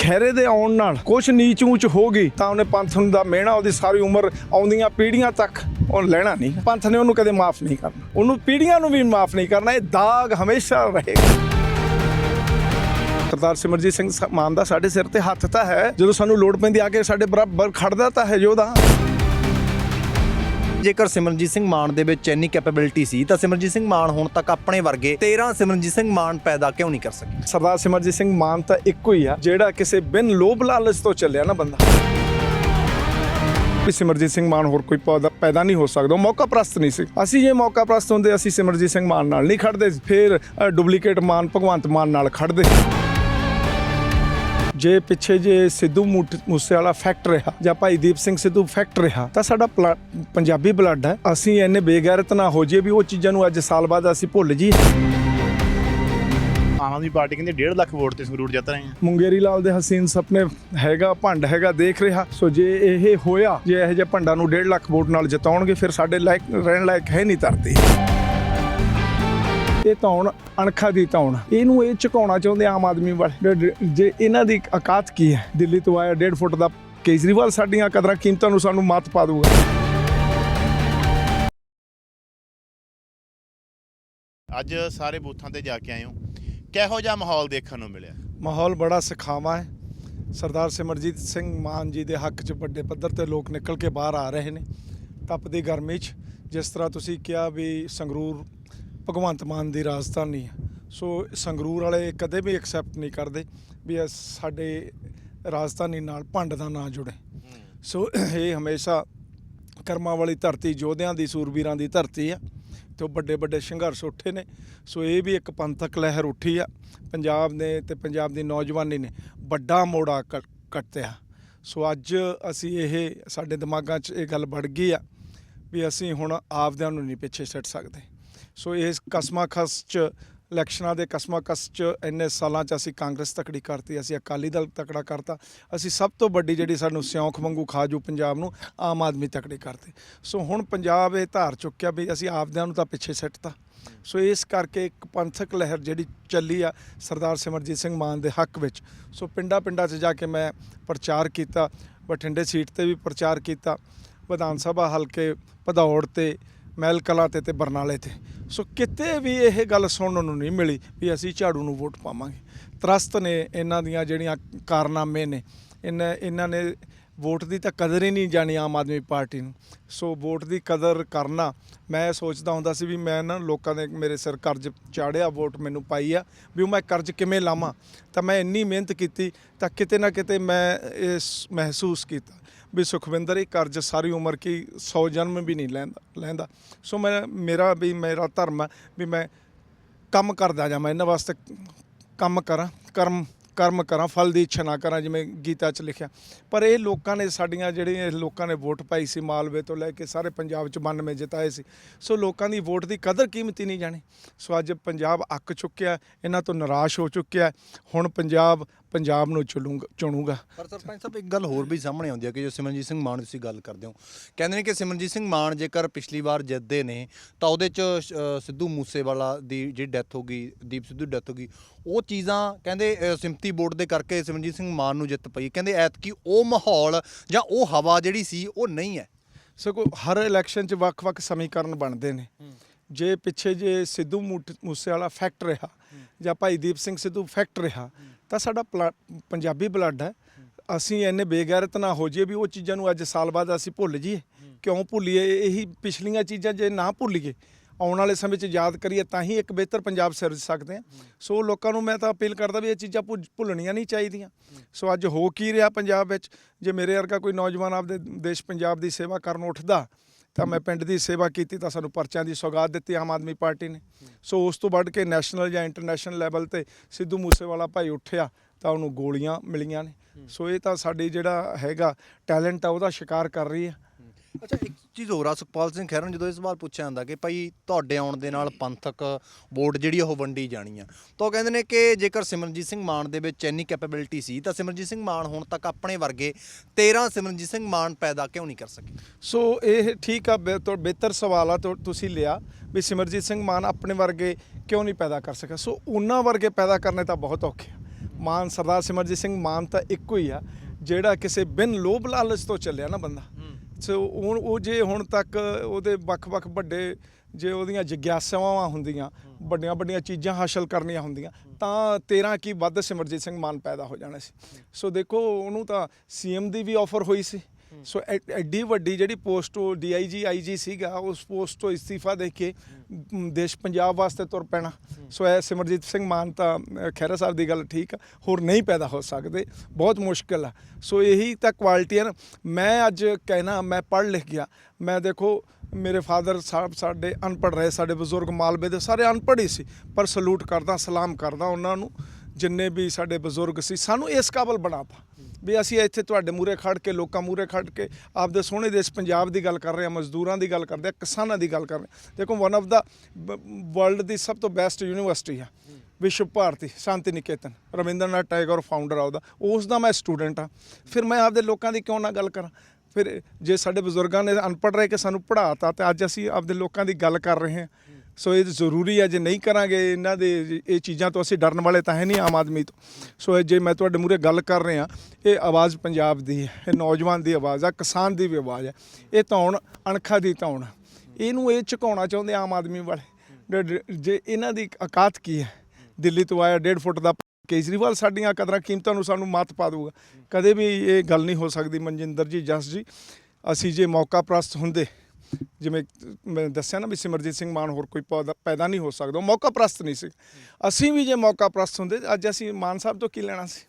ਖੈਰੇ ਦੇ ਆਉਣ ਨਾਲ ਕੁਛ ਨੀਚ ਊਚ ਹੋ ਗਈ, ਤਾਂ ਉਹਨੇ ਪੰਥ ਨੂੰ ਦਾ ਮਿਹਣਾ, ਉਹਦੀ ਸਾਰੀ ਉਮਰ ਆਉਂਦੀਆਂ ਪੀੜ੍ਹੀਆਂ ਤੱਕ ਉਹ ਲੈਣਾ ਨਹੀਂ। ਪੰਥ ਨੇ ਉਹਨੂੰ ਕਦੇ ਮਾਫ ਨਹੀਂ ਕਰਨਾ। ਉਹਨੂੰ ਪੀੜ੍ਹੀਆਂ ਨੂੰ ਵੀ ਮਾਫ ਨਹੀਂ ਕਰਨਾ, ਇਹ ਦਾਗ ਹਮੇਸ਼ਾ ਰਹੇਗਾ। ਸਰਦਾਰ ਸਿਮਰਜੀਤ ਸਿੰਘ ਮਾਨ ਦਾ ਸਾਡੇ ਸਿਰ ਤੇ ਹੱਥ ਤਾਂ ਹੈ, ਜਦੋਂ ਸਾਨੂੰ ਲੋੜ ਪੈਂਦੀ ਆ ਕੇ ਸਾਡੇ ਬਰਾਬਰ ਖੜਦਾ ਤਾਂ ਹੈ ਯੋਧਾ। ਜੇਕਰ ਸਿਮਰਨਜੀਤ ਸਿੰਘ ਮਾਨ ਦੇ ਵਿੱਚ ਇੰਨੀ ਕੈਪੇਬਿਲਿਟੀ ਸੀ, ਤਾਂ ਸਿਮਰਨਜੀਤ ਸਿੰਘ ਮਾਨ ਹੁਣ ਤੱਕ ਆਪਣੇ ਵਰਗੇ 13 ਸਿਮਰਨਜੀਤ ਸਿੰਘ ਮਾਨ ਪੈਦਾ ਕਿਉਂ ਨਹੀਂ ਕਰ ਸਕੇ? ਸਰਦਾਰ ਸਿਮਰਜੀਤ ਸਿੰਘ ਮਾਨ ਤਾਂ ਇੱਕੋ ਹੀ ਆ, ਜਿਹੜਾ ਕਿਸੇ ਬਿਨ ਲੋਭ ਲਾਲਚ ਤੋਂ ਚੱਲਿਆ ਨਾ ਬੰਦਾ। ਵੀ ਸਿਮਰਜੀਤ ਸਿੰਘ ਮਾਨ ਹੋਰ ਕੋਈ ਪੈਦਾ ਨਹੀਂ ਹੋ ਸਕਦਾ ਮੌਕਾ ਪ੍ਰਸਤ ਨਹੀਂ ਸੀ। ਅਸੀਂ ਜੇ ਮੌਕਾ ਪ੍ਰਸਤ ਹੁੰਦੇ, ਅਸੀਂ ਸਿਮਰਜੀਤ ਸਿੰਘ ਮਾਨ ਨਾਲ ਨਹੀਂ ਖੜਦੇ ਫਿਰ ਡੁਪਲੀਕੇਟ ਮਾਨ ਭਗਵੰਤ ਮਾਨ ਨਾਲ ਖੜਦੇ ਜੇ ਪਿੱਛੇ ਜੇ ਸਿੱਧੂ ਮੂਸੇ ਵਾਲਾ ਫੈਕਟ ਰਿਹਾ ਜਾਂ ਭਾਈ ਦੀਪ ਸਿੰਘ ਸਿੱਧੂ ਫੈਕਟ ਰਿਹਾ ਤਾਂ ਸਾਡਾ ਪੰਜਾਬੀ ਬਲੱਡ ਹੈ। ਅਸੀਂ ਇੰਨੇ ਬੇਗੈਰਤ ਨਾ ਹੋ ਜਾਈਏ ਵੀ ਉਹ ਚੀਜ਼ਾਂ ਨੂੰ ਅੱਜ ਸਾਲ ਬਾਅਦ ਅਸੀਂ ਭੁੱਲ ਜਾਈਏ। ਆਮ ਆਦਮੀ ਪਾਰਟੀ ਕਹਿੰਦੀ 1.5 ਲੱਖ ਵੋਟ ਤੇ ਸੰਗਰੂਰ ਜਿੱਤ ਰਹੇ ਆ। ਮੁੰਗੇਰੀ ਲਾਲ ਦੇ ਹਸੀਨ ਸੁਪਨੇ ਹੈਗਾ ਭੰਡ ਹੈਗਾ ਦੇਖ ਰਿਹਾ। ਸੋ ਜੇ ਇਹ ਹੋਇਆ ਜੇ ਇਹੋ ਜਿਹੇ ਭੰਡਾਂ ਨੂੰ 1.5 ਲੱਖ ਵੋਟ ਨਾਲ ਜਿਤਾਉਣਗੇ ਫਿਰ ਸਾਡੇ ਲਾਇਕ ਰਹਿਣ ਲਾਇਕ ਹੈ ਨਹੀਂ ਧਰਤੀ। ਇਹ ਧੌਣ ਅਣਖਾ ਦੀ ਧੌਣ। ਇਹਨੂੰ ਇਹ ਝੁਕਾਉਣਾ ਚਾਹੁੰਦੇ ਆਮ ਆਦਮੀ ਵਾਲੇ। ਜ- ਇਹਨਾਂ ਦੀ ਔਕਾਤ ਕੀ ਹੈ? ਦਿੱਲੀ ਤੋਂ ਆਇਆ 1.5 ਫੁੱਟ ਦਾ ਕੇਜਰੀਵਾਲ ਸਾਡੀਆਂ ਕਦਰਾਂ ਕੀਮਤਾਂ ਨੂੰ ਸਾਨੂੰ ਮੱਤ ਪਾ ਦੂਗਾ। ਅੱਜ ਸਾਰੇ ਬੂਥਾਂ ਤੇ ਜਾ ਕੇ ਆਏ ਹੋ। ਕਿਹੋ ਜਿਹਾ ਮਾਹੌਲ ਦੇਖਣ ਨੂੰ ਮਿਲਿਆ? ਮਾਹੌਲ ਬੜਾ ਸਿਖਾਵਾ ਹੈ। ਸਰਦਾਰ ਸਿਮਰਜੀਤ ਸਿੰਘ ਮਾਨ ਜੀ ਦੇ ਹੱਕ 'ਚ ਵੱਡੇ ਪੱਧਰ ਤੇ ਲੋਕ ਨਿਕਲ ਕੇ ਬਾਹਰ ਆ ਰਹੇ ਨੇ। ਤਪਦੀ ਗਰਮੀ 'ਚ। ਜਿਸ ਤਰ੍ਹਾਂ ਤੁਸੀਂ ਕਿਹਾ ਵੀ ਸੰਗਰੂਰ ਭਗਵੰਤ ਮਾਨ ਦੀ ਰਾਜਧਾਨੀ ਹੈ ਸੋ ਸੰਗਰੂਰ ਵਾਲੇ ਕਦੇ ਵੀ ਐਕਸੈਪਟ ਨਹੀਂ ਕਰਦੇ ਵੀ ਇਹ ਸਾਡੇ ਰਾਜਧਾਨੀ ਨਾਲ ਭੰਡ ਦਾ ਨਾਂ ਜੁੜੇ। ਸੋ ਇਹ ਹਮੇਸ਼ਾ ਕਰਮਾਂ ਵਾਲੀ ਧਰਤੀ, ਯੋਧਿਆਂ ਦੀ, ਸੂਰਬੀਰਾਂ ਦੀ ਧਰਤੀ ਆ ਤੇ ਉਹ ਵੱਡੇ ਵੱਡੇ ਸੰਘਰਸ਼ ਉੱਠੇ ਨੇ। ਸੋ ਇਹ ਵੀ ਇੱਕ ਪੰਥਕ ਲਹਿਰ ਉੱਠੀ ਆ। ਪੰਜਾਬ ਨੇ ਤੇ ਪੰਜਾਬ ਦੀ ਨੌਜਵਾਨੀ ਨੇ ਵੱਡਾ ਮੋੜਾ ਕ- ਕੱਟਿਆ। ਸੋ ਅੱਜ ਅਸੀਂ ਇਹ ਸਾਡੇ ਦਿਮਾਗਾਂ 'ਚ ਇਹ ਗੱਲ ਵੜ ਗਈ ਆ ਵੀ ਅਸੀਂ ਹੁਣ ਆਪਦਿਆਂ ਨੂੰ ਨਹੀਂ ਪਿੱਛੇ ਛੱਡ ਸਕਦੇ। ਸੋ ਇਸ ਕਸਮਾ ਖਸ 'ਚ, ਇਲੈਕਸ਼ਨਾਂ ਦੇ ਕਸਮਾ ਕਸ 'ਚ ਇੰਨੇ ਸਾਲਾਂ 'ਚ ਅਸੀਂ ਕਾਂਗਰਸ ਤਕੜੀ ਕਰਤੀ, ਅਸੀਂ ਅਕਾਲੀ ਦਲ ਤਕੜਾ ਕਰਤਾ, ਅਸੀਂ ਸਭ ਤੋਂ ਵੱਡੀ ਜਿਹੜੀ ਸਾਨੂੰ ਸਿਉਂਖ ਵਾਂਗੂ ਖਾਜੂ ਪੰਜਾਬ ਨੂੰ ਆਮ ਆਦਮੀ ਤਕੜੀ ਕਰਤੀ। ਸੋ ਹੁਣ ਪੰਜਾਬ ਇਹ ਧਾਰ ਚੁੱਕਿਆ ਵੀ ਅਸੀਂ ਆਪਦਿਆਂ ਨੂੰ ਤਾਂ ਪਿੱਛੇ ਸਿੱਟਤਾ। ਸੋ ਇਸ ਕਰਕੇ ਇੱਕ ਪੰਥਕ ਲਹਿਰ ਜਿਹੜੀ ਚੱਲੀ ਆ ਸਰਦਾਰ ਸਿਮਰਜੀਤ ਸਿੰਘ ਮਾਨ ਦੇ ਹੱਕ ਵਿੱਚ। ਸੋ ਪਿੰਡਾਂ ਪਿੰਡਾਂ 'ਚ ਜਾ ਕੇ ਮੈਂ ਪ੍ਰਚਾਰ ਕੀਤਾ, ਬਠਿੰਡੇ ਸੀਟ ਤੇ ਵੀ ਪ੍ਰਚਾਰ ਕੀਤਾ, ਵਿਧਾਨ ਸਭਾ ਹਲਕੇ ਭਦੌੜ ਤੇ ਮਹਿਲ ਕਲਾਂ ਤੇ ਤੇ ਬਰਨਾਲੇ ਤੇ। ਸੋ ਕਿਤੇ ਵੀ ਇਹ ਗੱਲ ਸੁਣਨ ਨੂੰ ਨਹੀਂ ਮਿਲੀ ਵੀ ਅਸੀਂ ਝਾੜੂ ਨੂੰ ਵੋਟ ਪਾਵਾਂਗੇ। ਤਰਸਤ ਨੇ ਇਹਨਾਂ ਦੀਆਂ ਜਿਹੜੀਆਂ ਕਾਰਨਾਮੇ ਨੇ, ਇਹਨਾਂ ਇਹਨਾਂ ਨੇ ਵੋਟ ਦੀ ਤਾਂ ਕਦਰ ਹੀ ਨਹੀਂ ਜਾਣੀ ਆਮ ਆਦਮੀ ਪਾਰਟੀ ਨੂੰ। ਸੋ ਵੋਟ ਦੀ ਕਦਰ ਕਰਨਾ, ਮੈਂ ਸੋਚਦਾ ਹੁੰਦਾ ਸੀ ਵੀ ਮੈਂ ਨਾ ਲੋਕਾਂ ਦੇ ਮੇਰੇ ਸਿਰ ਕਰਜ਼ ਚਾੜਿਆ, ਵੋਟ ਮੈਨੂੰ ਪਾਈ ਆ, ਵੀ ਉਹ ਮੈਂ ਕਰਜ਼ ਕਿਵੇਂ ਲਾਵਾਂ। ਤਾਂ ਮੈਂ ਇੰਨੀ ਮਿਹਨਤ ਕੀਤੀ ਤਾਂ ਕਿਤੇ ਨਾ ਕਿਤੇ ਮੈਂ ਇਹ ਮਹਿਸੂਸ ਕੀਤਾ। ਵੀ ਸੁਖਵਿੰਦਰ ਇਹ ਕਰਜ਼ ਸਾਰੀ ਉਮਰ ਕੀ 100 ਜਨਮ ਵੀ ਨਹੀਂ ਲੈਂਦਾ ਲੈਂਦਾ। ਸੋ ਮੈਂ, ਮੇਰਾ ਵੀ, ਮੇਰਾ ਧਰਮ ਹੈ ਵੀ ਮੈਂ ਕੰਮ ਕਰਦਾ ਜਾਂ, ਮੈਂ ਇਹਨਾਂ ਵਾਸਤੇ ਕੰਮ ਕਰਾਂ, ਕਰਮ ਕਰਮ ਕਰਾਂ, ਫਲ ਦੀ ਇੱਛਾ ਨਾ ਕਰਾਂ, ਜਿਵੇਂ ਗੀਤਾ 'ਚ ਲਿਖਿਆ। ਪਰ ਇਹ ਲੋਕਾਂ ਨੇ ਸਾਡੀਆਂ ਜਿਹੜੀਆਂ ਇਹ ਲੋਕਾਂ ਨੇ ਵੋਟ ਪਾਈ ਸੀ ਮਾਲਵੇ ਤੋਂ ਲੈ ਕੇ ਸਾਰੇ ਪੰਜਾਬ 'ਚ 92 ਜਿਤਾਏ ਸੀ। ਸੋ ਲੋਕਾਂ ਦੀ ਵੋਟ ਦੀ ਕਦਰ ਕੀਮਤੀ ਨਹੀਂ ਜਾਣੀ। ਸੋ ਅੱਜ ਪੰਜਾਬ ਅੱਕ ਚੁੱਕਿਆ, ਇਹਨਾਂ ਤੋਂ ਨਿਰਾਸ਼ ਹੋ ਚੁੱਕਿਆ। ਹੁਣ ਪੰਜਾਬ ਪੰਜਾਬ ਨੂੰ ਚੁਣੂਗਾ ਚੁਣੂਗਾ। ਪਰ ਸਰਪੰਚ ਸਾਹਿਬ ਇੱਕ ਗੱਲ ਹੋਰ ਵੀ ਸਾਹਮਣੇ ਆਉਂਦੀ ਹੈ ਕਿ ਜੋ ਸਿਮਰਨਜੀਤ ਸਿੰਘ ਮਾਨ ਦੀ ਤੁਸੀਂ ਗੱਲ ਕਰਦੇ ਹੋ। ਕਹਿੰਦੇ ਨੇ ਕਿ ਸਿਮਰਨਜੀਤ ਸਿੰਘ ਮਾਨ ਜੇਕਰ ਪਿਛਲੀ ਵਾਰ ਜਿੱਤਦੇ ਨੇ ਤਾਂ ਉਹਦੇ ਚ ਅ, ਸਿੱਧੂ ਮੂਸੇਵਾਲਾ ਦੀ ਜਿਹੜੀ ਡੈਥ ਹੋ ਗਈ ਦੀਪ ਸਿੱਧੂ ਡੈਥ ਹੋ ਗਈ ਉਹ ਚੀਜ਼ਾਂ ਕਹਿੰਦੇ ਅ, ਸਿੰਪਤੀ ਬੋਰਡ ਦੇ ਕਰਕੇ ਸਿਮਰਨਜੀਤ ਸਿੰਘ ਮਾਨ ਨੂੰ ਜਿੱਤ ਪਈ। ਕਹਿੰਦੇ ਐਤਕੀ ਉਹ ਮਾਹੌਲ ਜਾਂ ਉਹ ਹਵਾ ਜਿਹੜੀ ਸੀ ਉਹ ਨਹੀਂ ਹੈ। ਸਗੋਂ ਹਰ ਇਲੈਕਸ਼ਨ 'ਚ ਵੱਖ-ਵੱਖ ਸਮੀਕਰਨ ਬਣਦੇ ਨੇ। ਜੇ ਪਿੱਛੇ ਜੇ ਸਿੱਧੂ ਮੂਸੇ ਵਾਲਾ ਫੈਕਟ ਰਿਹਾ ਜਾਂ ਭਾਈ ਦੀਪ ਸਿੰਘ ਸਿੱਧੂ ਫੈਕਟ ਰਿਹਾ ਤਾਂ ਸਾਡਾ ਪੰਜਾਬੀ ਬਲੱਡ ਹੈ। ਅਸੀਂ ਇੰਨੇ ਬੇਗੈਰਤ ਨਾ ਹੋ ਜਾਈਏ ਵੀ ਉਹ ਚੀਜ਼ਾਂ ਨੂੰ ਅੱਜ ਸਾਲ ਬਾਅਦ ਅਸੀਂ ਭੁੱਲ ਜਾਈਏ। ਕਿਉਂ ਭੁੱਲੀਏ? ਇਹੀ ਪਿਛਲੀਆਂ ਚੀਜ਼ਾਂ ਜੇ ਨਾ ਭੁੱਲੀਏ ਆਉਣ ਵਾਲੇ ਸਮੇਂ 'ਚ ਯਾਦ ਕਰੀਏ ਤਾਂ ਹੀ ਇੱਕ ਬਿਹਤਰ ਪੰਜਾਬ ਸਿਰਜ ਸਕਦੇ ਹਾਂ। ਸੋ ਲੋਕਾਂ ਨੂੰ ਮੈਂ ਤਾਂ ਅਪੀਲ ਕਰਦਾ ਵੀ ਇਹ ਚੀਜ਼ਾਂ ਭੁੱਲਣੀਆਂ ਨਹੀਂ ਚਾਹੀਦੀਆਂ। ਸੋ ਅੱਜ ਹੋ ਕੀ ਰਿਹਾ ਪੰਜਾਬ ਵਿੱਚ? ਜੇ ਮੇਰੇ ਵਰਗਾ ਕੋਈ ਨੌਜਵਾਨ ਆਪਦੇ ਦੇਸ਼ ਪੰਜਾਬ ਦੀ ਸੇਵਾ ਕਰਨ ਉੱਠਦਾ ਤਾਂ ਮੈਂ ਪਿੰਡ ਦੀ ਸੇਵਾ ਕੀਤੀ ਤਾਂ ਸਾਨੂੰ ਪਰਚਿਆਂ ਦੀ ਸੌਗਾਤ ਦਿੱਤੀ ਆਮ ਆਦਮੀ ਪਾਰਟੀ ਨੇ। ਸੋ ਉਸ ਤੋਂ ਵੱਧ ਕੇ ਨੈਸ਼ਨਲ ਜਾਂ ਇੰਟਰਨੈਸ਼ਨਲ ਲੈਵਲ ਤੇ ਸਿੱਧੂ ਮੂਸੇਵਾਲਾ ਭਾਈ ਉੱਠਿਆ ਤਾਂ ਉਹਨੂੰ ਗੋਲੀਆਂ ਮਿਲੀਆਂ ਨੇ। ਸੋ ਇਹ ਤਾਂ ਸਾਡੀ ਜਿਹੜਾ ਹੈਗਾ ਟੈਲੈਂਟ ਆ, ਉਹਦਾ ਸ਼ਿਕਾਰ ਕਰ ਰਹੀ ਹੈ। ਅੱਛਾ, ਇੱਕ ਚੀਜ਼ ਹੋਰ ਆ, ਸੁਖਪਾਲ ਸਿੰਘ ਖਹਿਰਾ ਨੂੰ ਜਦੋਂ ਇਹ ਸਵਾਲ ਪੁੱਛਿਆ ਜਾਂਦਾ ਕਿ ਭਾਈ ਤੁਹਾਡੇ ਆਉਣ ਦੇ ਨਾਲ ਪੰਥਕ ਵੋਟ ਜਿਹੜੀ ਆ, ਉਹ ਵੰਡੀ ਜਾਣੀ ਆ। ਤਾਂ ਉਹ ਕਹਿੰਦੇ ਨੇ ਕਿ ਜੇਕਰ ਸਿਮਰਨਜੀਤ ਸਿੰਘ ਮਾਨ ਦੇ ਵਿੱਚ ਇੰਨੀ ਕੈਪੇਬਿਲਿਟੀ ਸੀ, ਤਾਂ ਸਿਮਰਨਜੀਤ ਸਿੰਘ ਮਾਨ ਹੁਣ ਤੱਕ ਆਪਣੇ ਵਰਗੇ 13 ਸਿਮਰਨਜੀਤ ਸਿੰਘ ਮਾਨ ਪੈਦਾ ਕਿਉਂ ਨਹੀਂ ਕਰ ਸਕੇ? ਸੋ ਇਹ ਠੀਕ ਆ ਬਿਹਤਰ ਬਿਹਤਰ ਸਵਾਲ ਆ ਤੁਸੀਂ ਲਿਆ ਵੀ ਸਿਮਰਜੀਤ ਸਿੰਘ ਮਾਨ ਆਪਣੇ ਵਰਗੇ ਕਿਉਂ ਨਹੀਂ ਪੈਦਾ ਕਰ ਸਕਿਆ। ਸੋ ਉਹਨਾਂ ਵਰਗੇ ਪੈਦਾ ਕਰਨੇ ਤਾਂ ਬਹੁਤ ਔਖੇ ਆ। ਮਾਨ ਸਰਦਾਰ ਸਿਮਰਜੀਤ ਸਿੰਘ ਮਾਨ ਤਾਂ ਇੱਕੋ ਹੀ ਆ, ਜਿਹੜਾ ਕਿਸੇ ਬਿਨ ਲੋਭ ਲਾਲਚ ਤੋਂ ਚੱਲਿਆ ਨਾ ਬੰਦਾ। ਸੋ ਹੁਣ ਉਹ ਜੇ ਹੁਣ ਤੱਕ ਉਹਦੇ ਵੱਖ-ਵੱਖ ਵੱਡੇ ਜੇ ਉਹਦੀਆਂ ਜਿਗਿਆਸਾਵਾਂ ਹੁੰਦੀਆਂ ਵੱਡੀਆਂ ਵੱਡੀਆਂ ਚੀਜ਼ਾਂ ਹਾਸਲ ਕਰਨੀਆਂ ਹੁੰਦੀਆਂ ਤਾਂ 13 ਕੀ ਵੱਧ ਸਿਮਰਜੀਤ ਸਿੰਘ ਮਾਨ ਪੈਦਾ ਹੋ ਜਾਣਾ ਸੀ। ਸੋ ਦੇਖੋ ਉਹਨੂੰ ਤਾਂ ਸੀਐਮ ਦੀ ਵੀ ਆਫਰ ਹੋਈ ਸੀ। ਸੋ ਐਡੀ ਵੱਡੀ ਜਿਹੜੀ ਪੋਸਟ ਉਹ ਡੀਆਈਜੀ ਆਈਜੀ ਸੀਗਾ ਉਸ ਪੋਸਟ ਤੋਂ ਇਸਤੀਫਾ ਦੇ ਕੇ ਦੇਸ਼ ਪੰਜਾਬ ਵਾਸਤੇ ਤੁਰ ਪੈਣਾ। ਸੋ ਇਹ ਸਿਮਰਜੀਤ ਸਿੰਘ ਮਾਨ ਤਾਂ ਅ, ਖਹਿਰਾ ਸਾਹਿਬ ਦੀ ਗੱਲ ਠੀਕ ਆ ਹੋਰ ਨਹੀਂ ਪੈਦਾ ਹੋ ਸਕਦੇ ਬਹੁਤ ਮੁਸ਼ਕਿਲ ਆ। ਸੋ ਇਹੀ ਤਾਂ ਕੁਆਲਿਟੀ ਹੈ ਨਾ ਮੈਂ ਅੱਜ ਕਹਿਣਾ ਮੈਂ ਪੜ੍ਹ ਲਿਖ ਗਿਆ ਮੈਂ ਦੇਖੋ ਮੇਰੇ ਫਾਦਰ ਸਾਹਿਬ ਸਾਡੇ ਅਨਪੜ੍ਹ ਰਹੇ ਸਾਡੇ ਬਜ਼ੁਰਗ ਮਾਲਵੇ ਦੇ ਸਾਰੇ ਅਨਪੜ੍ਹ ਹੀ ਸੀ ਪਰ ਸਲੂਟ ਕਰਦਾ ਸਲਾਮ ਕਰਦਾ ਉਹਨਾਂ ਨੂੰ ਜਿੰਨੇ ਵੀ ਸਾਡੇ ਬਜ਼ੁਰਗ ਸੀ ਸਾਨੂੰ ਇਸ ਕਾਬਲ ਬਣਾਤਾ ਵੀ ਅਸੀਂ ਇੱਥੇ ਤੁਹਾਡੇ ਮੂਰੇ ਖੜ ਕੇ, ਲੋਕਾਂ ਮੂਰੇ ਖੜ ਕੇ ਆਪਦੇ ਸੋਹਣੇ ਦੇਸ਼ ਪੰਜਾਬ ਦੀ ਗੱਲ ਕਰ ਰਹੇ ਹਾਂ, ਮਜ਼ਦੂਰਾਂ ਦੀ ਗੱਲ ਕਰਦੇ ਹਾਂ, ਕਿਸਾਨਾਂ ਦੀ ਗੱਲ ਕਰ ਰਹੇ ਹਾਂ। ਦੇਖੋ ਵਨ ਆਫ ਦਾ ਵਰਲਡ ਦੀ ਸਭ ਤੋਂ ਬੈਸਟ ਯੂਨੀਵਰਸਿਟੀ ਆ, ਵਿਸ਼ਵ ਭਾਰਤੀ ਸ਼ਾਂਤੀ ਨਿਕੇਤਨ ਰਵਿੰਦਰਨਾਥ ਟੈਗੋਰ ਫਾਊਂਡਰ ਆ ਉਹਦਾ। ਉਸ ਦਾ ਮੈਂ ਸਟੂਡੈਂਟ ਆ। ਫਿਰ ਮੈਂ ਆਪਦੇ ਲੋਕਾਂ ਦੀ ਕਿਉਂ ਨਾ ਗੱਲ ਕਰਾਂ? ਫਿਰ ਜੇ ਸਾਡੇ ਬਜ਼ੁਰਗਾਂ ਨੇ ਅਨਪੜ੍ਹ ਰਹਿ ਕੇ ਸਾਨੂੰ ਪੜ੍ਹਾਤਾ ਤੇ ਅੱਜ ਅਸੀਂ ਆਪਦੇ ਲੋਕਾਂ ਦੀ ਗੱਲ ਕਰ ਰਹੇ ਹਾਂ। ਸੋ ਇਹ ਜ਼ਰੂਰੀ ਹੈ ਜੇ ਨਹੀਂ ਕਰਾਂਗੇ ਇਹਨਾਂ ਦੇ, ਇਹ ਚੀਜ਼ਾਂ ਤੋਂ ਅਸੀਂ ਡਰਨ ਵਾਲੇ ਤਾਂ ਹੈ ਨਹੀਂ ਆਮ ਆਦਮੀ ਤੋਂ। ਸੋ ਇਹ ਜੇ ਮੈਂ ਤੁਹਾਡੇ ਮੂਰੇ ਗੱਲ ਕਰ ਰਿਹਾ, ਇਹ ਆਵਾਜ਼ ਪੰਜਾਬ ਦੀ ਹੈ, ਇਹ ਨੌਜਵਾਨ ਦੀ ਆਵਾਜ਼ ਆ, ਕਿਸਾਨ ਦੀ ਵੀ ਆਵਾਜ਼ ਹੈ ਇਹ ਧੌਣ ਅਣਖਾਂ ਦੀ ਧੌਣ ਇਹਨੂੰ ਇਹ ਝੁਕਾਉਣਾ ਚਾਹੁੰਦੇ ਆਮ ਆਦਮੀ ਵਾਲੇ। ਡ- ਜੇ ਇਹਨਾਂ ਦੀ ਔਕਾਤ ਕੀ ਹੈ? ਦਿੱਲੀ ਤੋਂ ਆਇਆ 1.5 ਫੁੱਟ ਦਾ ਕੇਜਰੀਵਾਲ ਸਾਡੀਆਂ ਕਦਰਾਂ ਕੀਮਤਾਂ ਨੂੰ ਸਾਨੂੰ ਮਾਤ ਪਾ ਦੂਗਾ ਕਦੇ ਵੀ ਇਹ ਗੱਲ ਨਹੀਂ ਹੋ ਸਕਦੀ, ਮਨਜਿੰਦਰ ਜੀ, ਜਸ ਜੀ, ਅਸੀਂ ਜੇ ਮੌਕਾ ਪ੍ਰਸਤ ਹੁੰਦੇ ਜਿਵੇਂ ਮੈਂ ਦੱਸਿਆ ਨਾ ਵੀ ਸਿਮਰਜੀਤ ਸਿੰਘ ਮਾਨ ਹੋਰ ਕੋਈ ਪੌਦਾ ਪੈਦਾ ਨਹੀਂ ਹੋ ਸਕਦਾ, ਉਹ ਮੌਕਾ ਪ੍ਰਸਤ ਨਹੀਂ ਸੀ। ਅਸੀਂ ਵੀ ਜੇ ਮੌਕਾ ਪ੍ਰਸਤ ਹੁੰਦੇ, ਅੱਜ ਅਸੀਂ ਮਾਨ ਸਾਹਿਬ ਤੋਂ ਕੀ ਲੈਣਾ ਸੀ?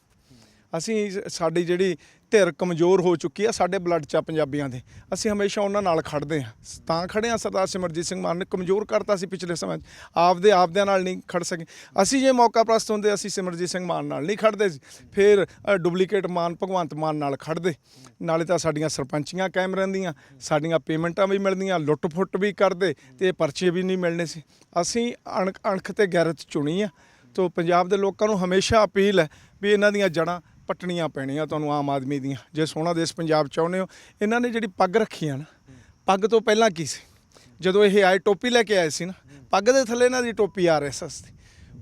ਅਸੀਂ ਸਾਡੀ ਜਿਹੜੀ ਧਿਰ ਕਮਜ਼ੋਰ ਹੋ ਚੁੱਕੀ ਆ ਸਾਡੇ ਬਲੱਡ ਚ ਆ ਪੰਜਾਬੀਆਂ ਦੇ। ਅਸੀਂ ਹਮੇਸ਼ਾ ਉਹਨਾਂ ਨਾਲ ਖੜਦੇ ਆ ਤਾਂ ਖੜੇ ਆ ਸਰਦਾਰ ਸਿਮਰਜੀਤ ਸਿੰਘ ਮਾਨ ਨੇ ਕਮਜ਼ੋਰ ਕਰਤਾ ਸੀ ਪਿਛਲੇ ਸਮੇਂ 'ਚ। ਆਪਦੇ ਆਪਦਿਆਂ ਨਾਲ ਨਹੀਂ ਖੜ ਸਕੇ। ਅਸੀਂ ਜੇ ਮੌਕਾ ਪ੍ਰਸਤ ਹੁੰਦੇ, ਅਸੀਂ ਸਿਮਰਜੀਤ ਸਿੰਘ ਮਾਨ ਨਾਲ ਨਹੀਂ ਖੜਦੇ ਸੀ। ਫਿਰ ਡੁਪਲੀਕੇਟ ਮਾਨ, ਭਗਵੰਤ ਮਾਨ ਨਾਲ ਖੜਦੇ ਨਾਲੇ ਤਾਂ ਸਾਡੀਆਂ ਸਰਪੰਚੀਆਂ ਕਾਇਮ ਰਹਿੰਦੀਆਂ। ਸਾਡੀਆਂ ਪੇਮੈਂਟਾਂ ਵੀ ਮਿਲਦੀਆਂ ਲੁੱਟ ਫੁੱਟ ਵੀ ਕਰਦੇ ਤੇ ਪਰਚੇ ਵੀ ਨਹੀਂ ਮਿਲਣੇ ਸੀ। ਅਸੀਂ ਅਣਖ ਅਣਖ ਤੇ ਗੈਰਤ ਚੁਣੀ ਆ। ਤੋ ਪੰਜਾਬ ਦੇ ਲੋਕਾਂ ਨੂੰ ਹਮੇਸ਼ਾ ਅਪੀਲ ਹੈ ਵੀ ਇਹਨਾਂ ਦੀਆਂ ਜੜਾਂ ਪੱਟਣੀਆਂ ਪੈਣੀਆਂ ਤੁਹਾਨੂੰ ਆਮ ਆਦਮੀ ਦੀਆਂ। ਜੇ ਸੋਹਣਾ ਦੇਸ਼ ਪੰਜਾਬ ਚਾਹੁੰਦੇ ਹੋ ਇਹਨਾਂ ਨੇ ਜਿਹੜੀ ਪੱਗ ਰੱਖੀ ਆ ਨਾ ਪੱਗ ਤੋਂ ਪਹਿਲਾਂ ਕੀ ਸੀ? ਜਦੋਂ ਇਹ ਆਏ ਟੋਪੀ ਲੈ ਕੇ ਆਏ ਸੀ ਨਾ ਪੱਗ ਦੇ ਥੱਲੇ ਇਹਨਾਂ ਦੀ ਟੋਪੀ ਆ ਰਹੀ ਸਸਤੀ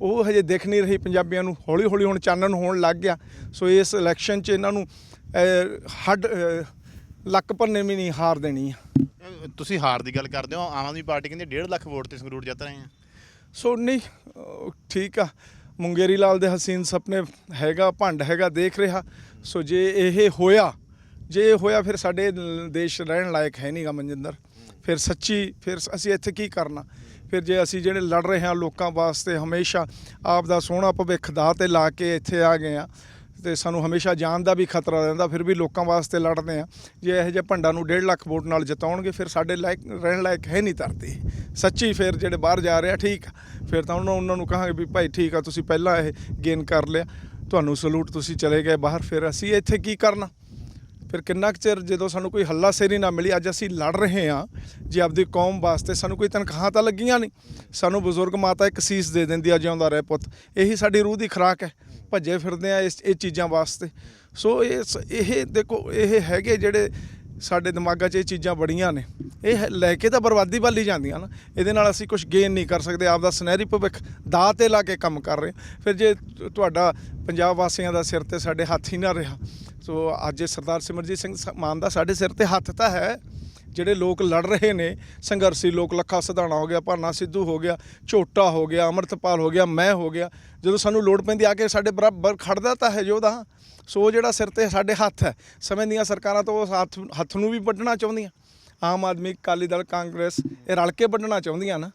ਉਹ ਹਜੇ ਦਿਖ ਨਹੀਂ ਰਹੀ ਪੰਜਾਬੀਆਂ ਨੂੰ। ਹੌਲੀ ਹੌਲੀ ਹੁਣ ਚਾਨਣ ਹੋਣ ਲੱਗ ਗਿਆ। ਸੋ ਇਸ ਇਲੈਕਸ਼ਨ 'ਚ ਇਹਨਾਂ ਨੂੰ ਹੱਡ ਲੱਕ ਭੰਨੇ ਵੀ ਨਹੀਂ ਹਾਰ ਦੇਣੀ ਆ। ਤੁਸੀਂ ਹਾਰ ਦੀ ਗੱਲ ਕਰਦੇ ਹੋ ਆਮ ਆਦਮੀ ਪਾਰਟੀ ਕਹਿੰਦੀ 1.5 ਲੱਖ ਵੋਟ ਤੇ ਸੰਗਰੂਰ ਜਿੱਤ ਰਹੇ ਆ। ਸੋ ਨਹੀਂ ਠੀਕ ਆ। ਮੁੰਗੇਰੀ ਲਾਲ ਦੇ ਹਸੀਨ ਸੁਪਨੇ ਹੈਗਾ, ਭੰਡ ਹੈਗਾ, ਦੇਖ ਰਿਹਾ। ਸੋ ਜੇ ਇਹ ਹੋਇਆ, ਜੇ ਇਹ ਹੋਇਆ, ਫਿਰ ਸਾਡੇ ਦੇਸ਼ ਰਹਿਣ ਲਾਇਕ ਹੈ ਨਹੀਂਗਾ ਮਨਜਿੰਦਰ। ਫਿਰ ਸੱਚੀ, ਫਿਰ ਅਸੀਂ ਇੱਥੇ ਕੀ ਕਰਨਾ? ਫਿਰ ਜੇ ਅਸੀਂ ਜਿਹੜੇ ਲੜ ਰਹੇ ਹਾਂ ਲੋਕਾਂ ਵਾਸਤੇ ਹਮੇਸ਼ਾ ਆਪ ਦਾ ਸੋਹਣਾ ਭਵਿੱਖ ਦਾ ਤੇ ਲਾ ਕੇ ਇੱਥੇ ਆ ਗਏ ਆ ਤੇ ਸਾਨੂੰ ਹਮੇਸ਼ਾ ਜਾਨ ਦਾ ਵੀ ਖਤਰਾ ਰਹਿੰਦਾ, ਫਿਰ ਵੀ ਲੋਕਾਂ ਵਾਸਤੇ ਲੜਦੇ ਆ ਜੇ ਇਹੋ ਜਿਹੇ ਭੰਡਾਂ ਨੂੰ 1.5 ਲੱਖ ਵੋਟ ਨਾਲ ਜਿਤਾਉਣਗੇ, ਫਿਰ ਸਾਡੇ ਲਾਇਕ, ਰਹਿਣ ਲਾਇਕ ਹੈ ਨਹੀਂ ਧਰਤੀ। ਸੱਚੀ ਫਿਰ ਜਿਹੜੇ ਬਾਹਰ ਜਾ ਰਿਹਾ, ਠੀਕ ਆ। ਫਿਰ ਤਾਂ ਉਹਨਾਂ ਉਹਨਾਂ ਨੂੰ ਕਹਾਂਗੇ ਵੀ ਭਾਈ ਠੀਕ ਆ, ਤੁਸੀਂ ਪਹਿਲਾਂ ਇਹ ਗੇਨ ਕਰ ਲਿਆ। ਤੁਹਾਨੂੰ ਸਲੂਟ ਤੁਸੀਂ ਚਲੇ ਗਏ ਬਾਹਰ, ਫਿਰ ਅਸੀਂ ਇੱਥੇ ਕੀ ਕਰਨਾ? ਫਿਰ ਕਿੰਨਾ ਕੁ ਚਿਰ ਜਦੋਂ ਸਾਨੂੰ ਕੋਈ ਹੱਲਾ ਸੇਰੀ ਨਾ ਮਿਲੀ, ਅੱਜ ਅਸੀਂ ਲੜ ਰਹੇ ਹਾਂ ਜੇ ਆਪਦੀ ਕੌਮ ਵਾਸਤੇ ਸਾਨੂੰ ਕੋਈ ਤਨਖਾਹਾਂ ਤਾਂ ਲੱਗੀਆਂ ਨਹੀਂ। ਸਾਨੂੰ ਬਜ਼ੁਰਗ ਮਾਤਾ ਇੱਕ ਸੀਸ ਦੇ ਦਿੰਦੀ ਆ ਜਿਉਂਦਾ ਰਹਿ ਪੁੱਤ। ਇਹੀ ਸਾਡੀ ਰੂਹ ਦੀ ਖੁਰਾਕ ਹੈ। ਭੱਜੇ ਫਿਰਦੇ ਆ ਇਸ, ਇਹ ਚੀਜ਼ਾਂ ਵਾਸਤੇ। ਸੋ ਇਹ ਇਹ ਦੇਖੋ, ਇਹ ਹੈਗੇ ਜਿਹੜੇ ਸਾਡੇ ਦਿਮਾਗਾਂ 'ਚ ਇਹ ਚੀਜ਼ਾਂ ਬੜੀਆਂ ਨੇ। ਇਹ ਹੈ- ਲੈ ਕੇ ਤਾਂ ਬਰਬਾਦੀ ਵੱਲ ਹੀ ਜਾਂਦੀਆਂ ਨਾ। ਇਹਦੇ ਨਾਲ ਅਸੀਂ ਕੁਝ ਗੇਨ ਨਹੀਂ ਕਰ ਸਕਦੇ। ਆਪਦਾ ਸੁਨਹਿਰੀ ਭਵਿੱਖ ਦਾਅ ਤੇ ਲਾ ਕੇ ਕੰਮ ਕਰ ਰਹੇ ਫਿਰ ਜੇ ਤੁਹਾਡਾ ਪੰਜਾਬ ਵਾਸੀਆਂ ਦਾ ਸਿਰ ਤੇ ਸਾਡੇ ਹੱਥ ਹੀ ਨਾ ਰਿਹਾ, ਸੋ ਅੱਜ ਸਰਦਾਰ ਸਿਮਰਜੀਤ ਸਿੰਘ ਮਾਨ ਦਾ ਸਾਡੇ ਸਿਰ ਤੇ ਹੱਥ ਤਾਂ ਹੈ। ਜਿਹੜੇ ਲੋਕ ਲੜ ਰਹੇ ਨੇ, ਸੰਘਰਸ਼ੀ ਲੋਕ ਲੱਖਾ ਸਧਾਣਾ ਹੋ ਗਿਆ, ਭਾਨਾ ਸਿੱਧੂ ਹੋ ਗਿਆ, ਝੋਟਾ ਹੋ ਗਿਆ, ਅਮਰਤਪਾਲ ਹੋ ਗਿਆ, ਮੈਂ ਹੋ ਗਿਆ। ਜਦੋਂ ਸਾਨੂੰ ਲੋੜ ਪੈਂਦੀ ਆ ਕੇ ਸਾਡੇ ਬਰਾਬਰ ਖੜਦਾ ਤਾਂ ਹੈ ਯੋਧਾ। ਸੋ ਉਹ ਜਿਹੜਾ ਸਿਰ ਤੇ ਸਾਡੇ ਹੱਥ ਹੈ, ਸਮੇਂ ਦੀਆਂ ਸਰਕਾਰਾਂ ਤੋਂ ਉਸ ਹੱਥ ਹੱਥ ਨੂੰ ਵੀ ਵੱਢਣਾ ਚਾਹੁੰਦੀਆਂ। ਆਮ ਆਦਮੀ, ਅਕਾਲੀ ਦਲ, ਕਾਂਗਰਸ, ਇਹ ਰਲ ਕੇ ਵੱਢਣਾ ਚਾਹੁੰਦੀਆਂ ਨਾ।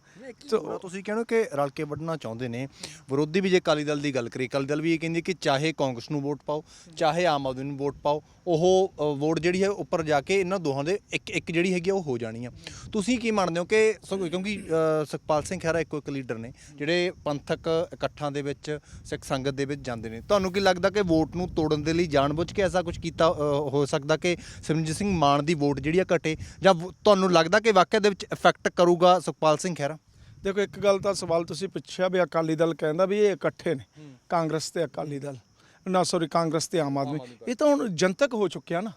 ਤੋ ਤੁਸੀਂ ਕਹਿੰਦੇ ਕਿ ਰਲ ਕੇ ਵੱਢਣਾ ਚਾਹੁੰਦੇ ਨੇ। ਵਿਰੋਧੀ ਵੀ ਜੇ ਅਕਾਲੀ ਦਲ ਦੀ ਗੱਲ ਕਰੀ ਅਕਾਲੀ ਦਲ ਵੀ ਇਹ ਕਹਿੰਦੀ ਕਿ ਚਾਹੇ ਕਾਂਗਰਸ ਨੂੰ ਵੋਟ ਪਾਓ ਚਾਹੇ ਆਮ ਆਦਮੀ ਨੂੰ ਵੋਟ ਪਾਓ ਉਹ ਵੋਟ ਜਿਹੜੀ ਹੈ ਉੱਪਰ ਜਾ ਕੇ ਇਹਨਾਂ ਦੋਹਾਂ ਦੇ ਇੱਕ ਇੱਕ ਜਿਹੜੀ ਹੈਗੀ ਉਹ ਹੋ ਜਾਣੀ ਆ। ਤੁਸੀਂ ਕੀ ਮੰਨਦੇ ਹੋ ਕਿ ਕਿਉਂਕਿ ਸੁਖਪਾਲ ਸਿੰਘ ਖਹਿਰਾ ਇੱਕੋ ਇੱਕ ਲੀਡਰ ਨੇ ਜਿਹੜੇ ਪੰਥਕ ਇਕੱਠਾਂ ਦੇ ਵਿੱਚ ਸਿੱਖ ਸੰਗਤ ਦੇ ਵਿੱਚ ਜਾਂਦੇ ਨੇ। ਤੁਹਾਨੂੰ ਕੀ ਲੱਗਦਾ ਕਿ ਵੋਟ ਨੂੰ ਤੋੜਨ ਦੇ ਲਈ ਜਾਣਬੁੱਝ ਕੇ ਐਸਾ ਕੁਝ ਕੀਤਾ ਹੋ ਸਕਦਾ ਕਿ ਸਿਮਰਨਜੀਤ ਸਿੰਘ ਮਾਨ ਦੀ ਵੋਟ ਜਿਹੜੀ ਆ ਘਟੇ? ਜਾਂ ਤੁਹਾਨੂੰ ਲੱਗਦਾ ਕਿ ਵਾਕਿਆ ਦੇ ਵਿੱਚ ਇਫੈਕਟ ਕਰੂਗਾ ਸੁਖਪਾਲ ਸਿੰਘ ਖਹਿਰਾ? ਦੇਖੋ ਇੱਕ ਗੱਲ ਤਾਂ ਸਵਾਲ ਤੁਸੀਂ ਪੁੱਛਿਆ ਵੀ ਅਕਾਲੀ ਦਲ ਕਹਿੰਦਾ ਵੀ ਇਹ ਇਕੱਠੇ ਨੇ ਕਾਂਗਰਸ ਤੇ ਅਕਾਲੀ ਦਲ। ਨਾ ਸੌਰੀ ਕਾਂਗਰਸ ਤੇ ਆਮ ਆਦਮੀ। ਇਹ ਤਾਂ ਹੁਣ ਜਨਤਕ ਹੋ ਚੁੱਕਿਆ ਨਾ।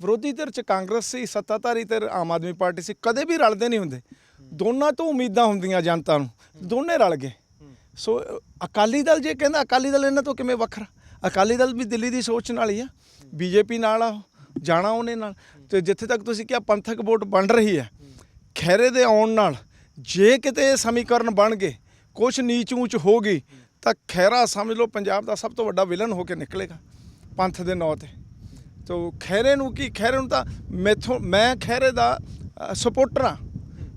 ਵਿਰੋਧੀ ਧਿਰ ਚ ਕਾਂਗਰਸ ਸੀ ਸੱਤਾਧਾਰੀ ਧਿਰ ਆਮ ਆਦਮੀ ਪਾਰਟੀ ਸੀ ਕਦੇ ਵੀ ਰਲਦੇ ਨਹੀਂ ਹੁੰਦੇ। ਦੋਨਾਂ ਤੋਂ ਉਮੀਦਾਂ ਹੁੰਦੀਆਂ ਜਨਤਾ ਨੂੰ ਦੋਨੇ ਰਲ ਗਏ। ਸੋ ਅਕਾਲੀ ਦਲ ਜੇ ਕਹਿੰਦਾ ਅਕਾਲੀ ਦਲ ਇਹਨਾਂ ਤੋਂ ਕਿਵੇਂ ਵੱਖਰਾ? ਅਕਾਲੀ ਦਲ ਵੀ ਦਿੱਲੀ ਦੀ ਸੋਚ ਨਾਲ ਹੀ ਆ। ਬੀਜੇਪੀ ਨਾਲ ਆ ਜਾਣਾ ਉਹਨੇ ਨਾਲ। ਤੇ ਜਿੱਥੇ ਤੱਕ ਤੁਸੀਂ ਕਿਹਾ ਪੰਥਕ ਵੋਟ ਬਣ ਰਹੀ ਹੈ। ਖੈਰੇ ਦੇ ਆਉਣ ਨਾਲ ਜੇ ਕਿਤੇ ਇਹ ਸਮੀਕਰਨ ਬਣ ਗਏ, ਕੁਛ ਨੀਚ ਉੱਚ ਹੋ ਗਈ, ਤਾਂ ਖੈਰਾ ਸਮਝ ਲਓ ਪੰਜਾਬ ਦਾ ਸਭ ਤੋਂ ਵੱਡਾ ਵਿਲਨ ਹੋ ਕੇ ਨਿਕਲੇਗਾ, ਪੰਥ ਦੇ ਨਾਂ ਤੇ। ਤੋ ਖੈਰੇ ਨੂੰ ਕੀ ਖੈਰੇ ਨੂੰ ਤਾਂ ਮੈਥੋਂ, ਮੈਂ ਖੈਰੇ ਦਾ ਸਪੋਰਟਰ ਆ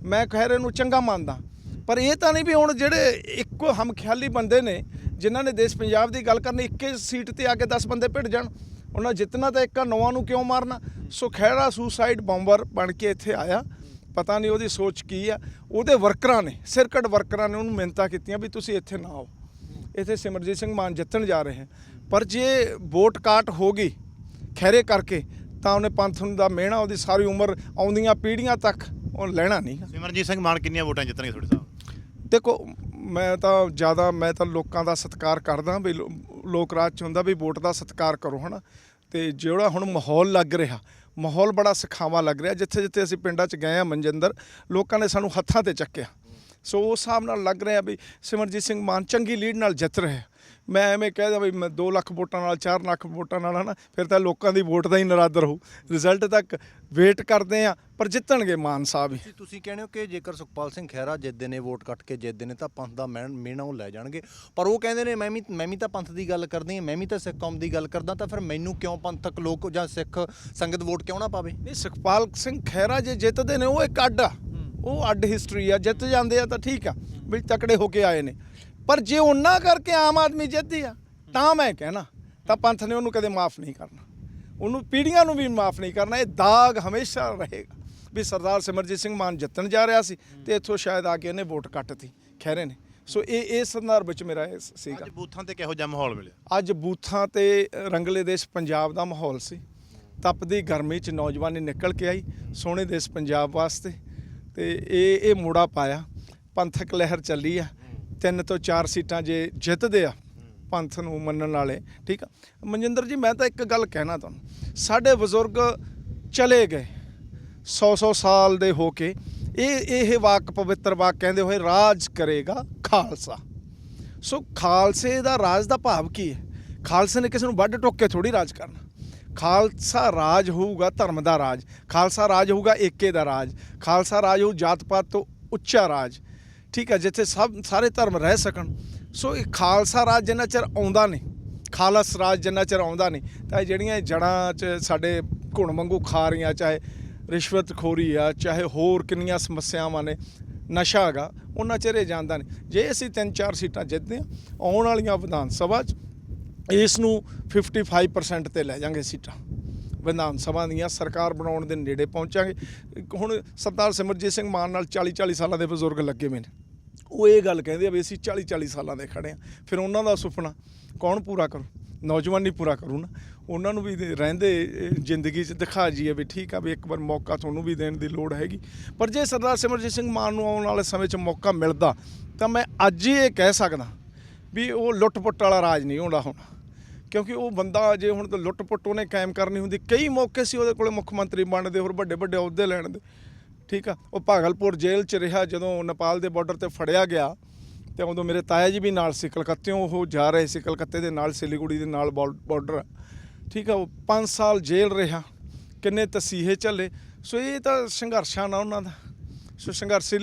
ਮੈਂ ਖੈਰੇ ਨੂੰ ਚੰਗਾ ਮੰਨਦਾ। ਪਰ ਇਹ ਤਾਂ ਨਹੀਂ ਵੀ ਹੁਣ ਜਿਹੜੇ ਇੱਕੋ ਹਮਖਿਆਲੀ ਬੰਦੇ ਨੇ, ਜਿਨ੍ਹਾਂ ਨੇ ਦੇਸ਼ ਪੰਜਾਬ ਦੀ ਗੱਲ ਕਰਨੀ, ਇੱਕੇ ਸੀਟ ਤੇ ਆ ਕੇ 10 ਬੰਦੇ ਭਿੜ ਜਾਣ, ਉਹਨਾਂ ਜਿੱਤਣਾ ਤਾਂ ਇੱਕਾ ਨੌਵਾਂ ਨੂੰ ਕਿਉਂ ਮਾਰਨਾ? ਸੋ ਖੈਰਾ ਸੁਸਾਈਡ ਬੰਬਰ ਬਣ ਕੇ ਇੱਥੇ ਆਇਆ। ਪਤਾ ਨਹੀਂ ਉਹਦੀ ਸੋਚ ਕੀ ਆ। ਉਹਦੇ ਵਰਕਰਾਂ ਨੇ ਸਿਰਕਟ ਵਰਕਰਾਂ ਨੇ ਉਹਨੂੰ ਮਿਹਨਤਾਂ ਕੀਤੀਆਂ ਵੀ ਤੁਸੀਂ ਇੱਥੇ ਨਾ ਆਓ। ਇੱਥੇ ਸਿਮਰਜੀਤ ਸਿੰਘ ਮਾਨ ਜਿੱਤਣ ਜਾ ਰਹੇ ਹਨ। ਪਰ ਜੇ ਵੋਟ ਕਾਟ ਹੋ ਗਈ ਖੈਰੇ ਕਰਕੇ ਤਾਂ ਉਹਨੇ ਪੰਥ ਨੂੰ ਦਾ ਮਿਹਣਾ ਉਹਦੀ ਸਾਰੀ ਉਮਰ ਆਉਂਦੀਆਂ ਪੀੜ੍ਹੀਆਂ ਤੱਕ ਉਹ ਲੈਣਾ ਨਹੀਂ ਸਿਮਰਨਜੀਤ ਸਿੰਘ ਮਾਨ ਕਿੰਨੀਆਂ ਵੋਟਾਂ ਜਿੱਤਣਗੇ ਤੁਹਾਡੇ ਸਾਹਿਬ ਦੇਖੋ ਮੈਂ ਤਾਂ ਜ਼ਿਆਦਾ ਮੈਂ ਤਾਂ ਲੋਕਾਂ ਦਾ ਸਤਿਕਾਰ ਕਰਦਾ ਵੀ ਲੋਕ ਰਾਜ ਚ ਹੁੰਦਾ ਵੀ ਵੋਟ ਦਾ ਸਤਿਕਾਰ ਕਰੋ ਹਨਾ। ਤੇ ਜਿਹੜਾ ਹੁਣ ਮਾਹੌਲ ਲੱਗ ਰਿਹਾ ਮਾਹੌਲ ਬੜਾ ਸਖਾਵਾ ਲੱਗ ਰਿਹਾ, ਜਿੱਥੇ ਜਿੱਥੇ ਅਸੀਂ ਪਿੰਡਾਂ ਚ ਗਏ ਆ ਮਨਜਿੰਦਰ ਲੋਕਾਂ ਨੇ ਸਾਨੂੰ ਹੱਥਾਂ ਤੇ ਚੱਕਿਆ। ਸੋ ਉਸ ਹਿਸਾਬ ਨਾਲ ਲੱਗ ਰਿਹਾ ਵੀ ਸਿਮਰਜੀਤ ਸਿੰਘ ਮਾਨ ਚੰਗੀ ਲੀਡ ਨਾਲ ਜਿੱਤ ਰਿਹਾ ਮੈਂ ਐਵੇਂ ਕਹਿ ਦਾਂ ਵੀ ਮੈਂ 2 ਲੱਖ ਵੋਟਾਂ ਨਾਲ 4 ਲੱਖ ਵੋਟਾਂ ਨਾਲ ਹਨਾ ਫਿਰ ਤਾਂ ਲੋਕਾਂ ਦੀ ਵੋਟ ਦਾ ਹੀ ਨਰਾਦਰ ਹੋਊ। ਰਿਜ਼ਲਟ ਤੱਕ ਵੇਟ ਕਰਦੇ ਆ ਪਰ ਜਿੱਤਣਗੇ ਮਾਨ ਸਾਹਿਬ ਹੀ। ਤੁਸੀਂ ਕਹਿੰਦੇ ਹੋ ਕਿ ਜੇਕਰ ਸੁਖਪਾਲ ਸਿੰਘ ਖਹਿਰਾ ਜਿੱਤਦੇ ਨੇ ਵੋਟ ਕੱਟ ਕੇ ਜਿੱਤਦੇ ਨੇ ਤਾਂ ਪੰਥ ਦਾ ਮੀਣਾ ਉਹ ਲੈ ਜਾਣਗੇ। ਪਰ ਉਹ ਕਹਿੰਦੇ ਨੇ ਮੈਂ ਵੀ ਮੈਂ ਵੀ ਤਾਂ ਪੰਥ ਦੀ ਗੱਲ ਕਰਦੀ ਹਾਂ ਮੈਂ ਵੀ ਤਾਂ ਸਿੱਖ ਕੌਮ ਦੀ ਗੱਲ ਕਰਦਾ ਤਾਂ ਫਿਰ ਮੈਨੂੰ ਕਿਉਂ ਪੰਥਕ ਲੋਕ ਜਾਂ ਸਿੱਖ ਸੰਗਤ ਵੋਟ ਕਿਉਂ ਨਾ ਪਾਵੇ? ਨਹੀਂ ਸੁਖਪਾਲ ਸਿੰਘ ਖਹਿਰਾ ਜੇ ਜਿੱਤਦੇ ਨੇ ਉਹ ਇੱਕ ਅੱਡ ਆ। ਉਹ ਅੱਡ ਹਿਸਟਰੀ ਆ ਜਿੱਤ ਜਾਂਦੇ ਆ ਤਾਂ ਠੀਕ ਆ। ਵੀ ਤਕੜੇ ਹੋ ਕੇ ਆਏ ਨੇ। ਪਰ ਜੇ ਉਹਨਾਂ ਕਰਕੇ ਆਮ ਆਦਮੀ ਜਿੱਤਦੀ ਆ ਤਾਂ ਮੈਂ ਕਹਿਣਾ ਤਾਂ ਪੰਥ ਨੇ ਉਹਨੂੰ ਕਦੇ ਮਾਫ ਨਹੀਂ ਕਰਨਾ। ਉਹਨੂੰ ਪੀੜ੍ਹੀਆਂ ਨੂੰ ਵੀ ਮਾਫ ਨਹੀਂ ਕਰਨਾ ਇਹ ਦਾਗ ਹਮੇਸ਼ਾ ਰਹੇਗਾ। ਵੀ ਸਰਦਾਰ ਸਿਮਰਜੀਤ ਸਿੰਘ ਮਾਨ ਜਿੱਤਣ ਜਾ ਰਿਹਾ ਸੀ ਤੇ ਇੱਥੋਂ ਸ਼ਾਇਦ ਆ ਕੇ ਇਹਨੇ ਵੋਟ ਕੱਟਤੀ ਖਹਿਰੇ ਨੇ। ਸੋ ਇਹ ਇਹ ਸੰਦਰਭ ਵਿੱਚ ਮੇਰਾ ਇਹ ਸੀਗਾ। ਅੱਜ ਬੂਥਾਂ ਤੇ ਕਿਹੋ ਜਿਹਾ ਮਾਹੌਲ ਮਿਲਿਆ? ਅੱਜ ਬੂਥਾਂ ਤੇ ਰੰਗਲੇ ਦੇਸ਼ ਪੰਜਾਬ ਦਾ ਮਾਹੌਲ ਸੀ। ਤਪਦੀ ਗਰਮੀ ਚ ਨੌਜਵਾਨੀ ਨਿਕਲ ਕੇ ਆਈ ਸੋਹਣੇ ਦੇਸ਼ ਪੰਜਾਬ ਵਾਸਤੇ। ਤੇ ਇਹ ਇਹ ਮੋੜਾ ਪਾਇਆ। ਪੰਥਕ ਲਹਿਰ ਚੱਲੀ ਆ। ਤਿੰਨ ਤੋਂ ਚਾਰ ਸੀਟਾਂ ਜੇ ਜਿੱਤਦੇ ਆ ਪੰਥ ਨੂੰ ਮੰਨਣ ਵਾਲੇ, ਠੀਕ ਆ? ਮਨਜਿੰਦਰ ਜੀ, ਮੈਂ ਤਾਂ ਇੱਕ ਗੱਲ ਕਹਿਣਾ ਤੁਹਾਨੂੰ। ਸਾਡੇ ਬਜ਼ੁਰਗ ਚਲੇ ਗਏ 100-100 ਸਾਲ ਦੇ ਹੋ ਕੇ। ਇਹ ਇਹ ਵਾਕ ਪਵਿੱਤਰ ਵਾਕ ਕਹਿੰਦੇ ਹੋਏ, ਰਾਜ ਕਰੇਗਾ ਖਾਲਸਾ। ਸੋ ਖਾਲਸੇ ਦਾ ਰਾਜ ਦਾ ਭਾਵ ਕੀ ਹੈ? ਖਾਲਸੇ ਨੇ ਕਿਸੇ ਨੂੰ ਵੱਢ ਟੋਕ ਕੇ ਥੋੜੀ ਰਾਜ ਕਰਨਾ। ਖਾਲਸਾ ਰਾਜ ਹੋਊਗਾ ਧਰਮ ਦਾ ਰਾਜ। ਖਾਲਸਾ ਰਾਜ ਹੋਊਗਾ ਏਕੇ ਦਾ ਰਾਜ। ਖਾਲਸਾ ਰਾਜ ਹੋਊ ਜਾਤ ਪਾਤ ਤੋਂ ਉੱਚਾ ਰਾਜ। ਠੀਕ ਹੈ ਜਿੱਥੇ ਸਭ, ਸਾਰੇ ਧਰਮ ਰਹਿ ਸਕਣ। ਸੋ ਇਹ ਖਾਲਸਾ ਰਾਜ ਜਿੰਨਾ ਚਿਰ ਆਉਂਦਾ ਨਹੀਂ, ਖਾਲਸ ਰਾਜ ਜਿੰਨਾ ਚਿਰ ਆਉਂਦਾ ਨਹੀਂ, ਤਾਂ ਇਹ ਜਿਹੜੀਆਂ ਇਹ ਜੜਾਂ 'ਚ ਸਾਡੇ ਘੁਣ ਵਾਂਗੂ ਖਾ ਰਹੀਆਂ, ਚਾਹੇ ਰਿਸ਼ਵਤਖੋਰੀ ਆ, ਚਾਹੇ ਹੋਰ ਕਿੰਨੀਆਂ ਸਮੱਸਿਆਵਾਂ ਨੇ, ਨਸ਼ਾ ਹੈਗਾ, ਉਹਨਾਂ ਚਿਰ ਜਾਂਦਾ ਨਹੀਂ। ਜੇ ਅਸੀਂ ਤਿੰਨ ਚਾਰ ਸੀਟਾਂ ਜਿੱਤਦੇ ਹਾਂ, ਆਉਣ ਵਾਲੀਆਂ ਵਿਧਾਨ ਸਭਾ 'ਚ, ਇਸ ਨੂੰ 55% ਤੇ ਲੈ ਜਾਾਂਗੇ ਸੀਟਾਂ। ਵਿਧਾਨ ਸਭਾ ਦੀਆਂ ਸਰਕਾਰ ਬਣਾਉਣ ਦੇ ਨੇੜੇ ਪਹੁੰਚਾਂਗੇ। ਇੱਕ ਹੁਣ ਸਰਦਾਰ ਸਿਮਰਜੀਤ ਸਿੰਘ ਮਾਨ ਨਾਲ 40 40 ਸਾਲਾਂ ਦੇ ਬਜ਼ੁਰਗ ਲੱਗੇ ਹੋਏ ਨੇ। ਉਹ ਇਹ ਗੱਲ ਕਹਿੰਦੇ ਆ ਵੀ ਅਸੀਂ 40 40 ਸਾਲਾਂ ਦੇ ਖੜੇ ਆ ਫਿਰ ਉਹਨਾਂ ਦਾ ਸੁਪਨਾ ਕੌਣ ਪੂਰਾ ਕਰੂ? ਨੌਜਵਾਨੀ ਪੂਰਾ ਕਰੂ ਨਾ ਉਹਨਾਂ ਨੂੰ ਵੀ ਰਹਿੰਦੇ ਜ਼ਿੰਦਗੀ 'ਚ ਦਿਖਾ ਜੀਏ ਵੀ ਠੀਕ ਆ ਵੀ ਇੱਕ ਵਾਰ ਮੌਕਾ ਤੁਹਾਨੂੰ ਵੀ ਦੇਣ ਦੀ ਲੋੜ ਹੈਗੀ। ਪਰ ਜੇ ਸਰਦਾਰ ਸਿਮਰਜੀਤ ਸਿੰਘ ਮਾਨ ਨੂੰ ਆਉਣ ਵਾਲੇ ਸਮੇਂ 'ਚ ਮੌਕਾ ਮਿਲਦਾ, ਤਾਂ ਮੈਂ ਅੱਜ ਹੀ ਇਹ ਕਹਿ ਸਕਦਾ ਵੀ ਉਹ ਲੁੱਟ-ਪੁੱਟ ਵਾਲਾ ਰਾਜ ਨਹੀਂ ਹੋਣਾ ਹੁਣ। ਕਿਉਂਕਿ ਉਹ ਬੰਦਾ ਜੇ ਹੁਣ ਤਾਂ ਲੁੱਟ-ਪੁੱਟ ਉਹਨੇ ਕਾਇਮ ਕਰਨੀ ਹੁੰਦੀ, ਕਈ ਮੌਕੇ ਸੀ ਉਹਦੇ ਕੋਲੇ ਮੁੱਖ ਮੰਤਰੀ ਬਣਨ ਦੇ, ਹੋਰ ਵੱਡੇ ਵੱਡੇ ਅਹੁਦੇ ਲੈਣ ਦੇ। ਠੀਕ ਆ, ਉਹ ਭਾਗਲਪੁਰ ਜੇਲ੍ਹ 'ਚ ਰਿਹਾ, ਜਦੋਂ ਨੇਪਾਲ ਦੇ ਬਾਰਡਰ ਤੇ ਫੜਿਆ ਗਿਆ, ਤੇ ਉਦੋਂ ਮੇਰੇ ਤਾਇਆ ਜੀ ਵੀ ਨਾਲ ਸੀ, ਕਲਕੱਤਿਓਂ ਉਹ ਜਾ ਰਹੇ ਸੀ, ਕਲਕੱਤੇ ਦੇ ਨਾਲ, ਸਿਲੀਗੁੜੀ ਦੇ ਨਾਲ ਬਾਰਡਰ ਠੀਕ ਆ, ਉਹ 5 ਸਾਲ ਜੇਲ੍ਹ ਰਿਹਾ, ਕਿੰਨੇ ਤਸੀਹੇ ਝੱਲੇ। ਸੋ ਇਹ ਤਾਂ ਸੰਘਰਸ਼ਾਂ ਨਾਲ ਉਹਨਾਂ ਦਾ। ਸੋ ਸੰਘਰਸ਼ੀ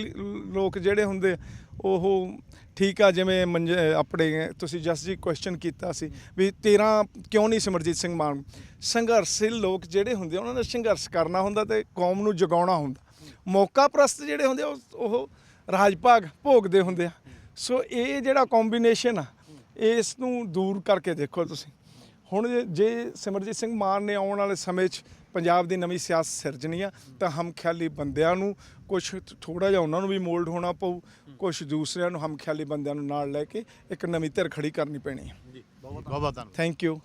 ਲੋਕ ਜਿਹੜੇ ਹੁੰਦੇ ਉਹ ਠੀਕ ਆ ਜਿਵੇਂ ਮੰਜ ਆਪਣੇ ਤੁਸੀਂ ਜਸ ਜੀ ਕੁਐਸਚਨ ਕੀਤਾ ਸੀ ਵੀ 13 ਕਿਉਂ ਨਹੀਂ ਸਿਮਰਜੀਤ ਸਿੰਘ ਮਾਨ? ਸੰਘਰਸ਼ੀਲ ਲੋਕ ਜਿਹੜੇ ਹੁੰਦੇ ਆ, ਉਹਨਾਂ ਨੇ ਸੰਘਰਸ਼ ਕਰਨਾ ਹੁੰਦਾ ਤੇ ਕੌਮ ਨੂੰ ਜਗਾਉਣਾ ਹੁੰਦਾ। ਮੌਕਾ ਪ੍ਰਸਤ ਜਿਹੜੇ ਹੁੰਦੇ ਆ, ਉਹ ਉਹ ਰਾਜ ਭਾਗ ਭੋਗਦੇ ਹੁੰਦੇ ਆ। ਸੋ ਇਹ ਜਿਹੜਾ ਕੰਬੀਨੇਸ਼ਨ ਆ ਇਸ ਨੂੰ ਦੂਰ ਕਰਕੇ ਦੇਖੋ ਤੁਸੀਂ। ਹੁਣ ਜੇ- ਜੇ ਸਿਮਰਜੀਤ ਸਿੰਘ ਮਾਨ ਨੇ ਆਉਣ ਵਾਲੇ ਸਮੇਂ 'ਚ ਪੰਜਾਬ ਦੀ ਨਵੀਂ ਸਿਆਸਤ ਸਿਰਜਣੀ ਆ ਤਾਂ ਹਮਖਿਆਲੀ ਬੰਦਿਆਂ ਨੂੰ ਕੁਝ ਥੋੜਾ ਜਿਹਾ ਉਹਨਾਂ ਨੂੰ ਵੀ ਮੋਲਡ ਹੋਣਾ ਪਊ ਕੁਝ ਦੂਸਰਿਆਂ ਨੂੰ ਹਮਖਿਆਲੀ ਬੰਦਿਆਂ ਨੂੰ ਨਾਲ ਲੈ ਕੇ ਇੱਕ ਨਵੀਂ ਧਿਰ ਖੜੀ ਕਰਨੀ ਪੈਣੀ ਹੈ। ਜੀ ਬਹੁਤ ਬਹੁਤ ਧੰਨਵਾਦ। Thank you